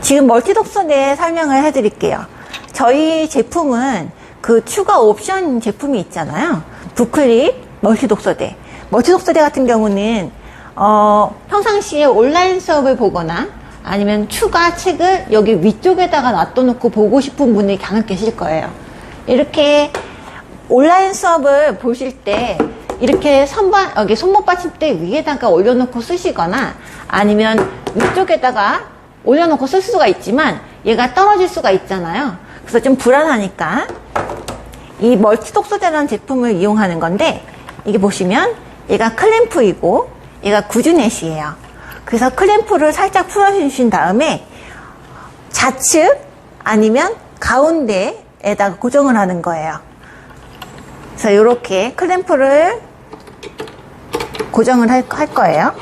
지금 멀티 독서대 설명을 해드릴게요. 저희 제품은 그 추가 옵션 제품이 있잖아요. 부클릭 멀티 독서대. 멀티 독서대 같은 경우는 어, 평상시에 온라인 수업을 보거나 아니면 추가 책을 여기 위쪽에다가 놔둬놓고 보고 싶은 분이 간혹 계실 거예요. 이렇게 온라인 수업을 보실 때 이렇게 선반 여기 손목 받침대 위에다가 올려놓고 쓰시거나 아니면 위쪽에다가 올려놓고 쓸 수가 있지만 얘가 떨어질 수가 있잖아요. 그래서 좀 불안하니까 이 멀티 독서대라는 제품을 이용하는 건데 이게 보시면 얘가 클램프이고 얘가 구준넷이에요. 그래서 클램프를 살짝 풀어주신 다음에 좌측 아니면 가운데에다가 고정을 하는 거예요. 그래서 이렇게 클램프를 고정을 할, 할 거예요.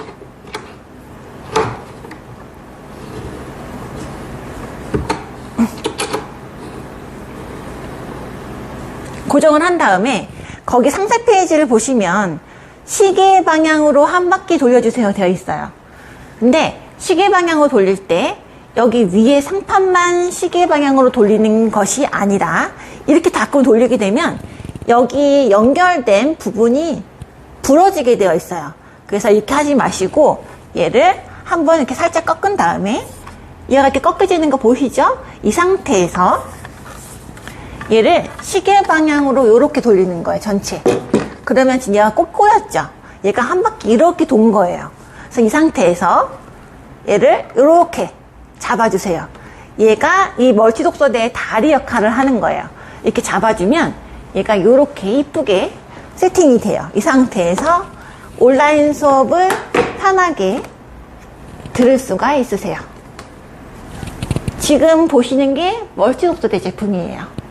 고정을 한 다음에 거기 상세 페이지를 보시면 시계 방향으로 한 바퀴 돌려주세요 되어 있어요. 근데 시계 방향으로 돌릴 때 여기 위에 상판만 시계 방향으로 돌리는 것이 아니라 이렇게 자꾸 돌리게 되면 여기 연결된 부분이 부러지게 되어 있어요. 그래서 이렇게 하지 마시고 얘를 한번 이렇게 살짝 꺾은 다음에 얘가 이렇게 꺾여지는 거 보이시죠? 이 상태에서 얘를 시계 방향으로 이렇게 돌리는 거예요, 전체. 그러면 지금 얘가 꼭 꼬였죠? 얘가 한 바퀴 이렇게 돈 거예요. 그래서 이 상태에서 얘를 이렇게 잡아주세요. 얘가 이 멀티 독서대의 다리 역할을 하는 거예요. 이렇게 잡아주면 얘가 이렇게 이쁘게 세팅이 돼요. 이 상태에서 온라인 수업을 편하게 들을 수가 있으세요. 지금 보시는 게 멀티 독서대 제품이에요.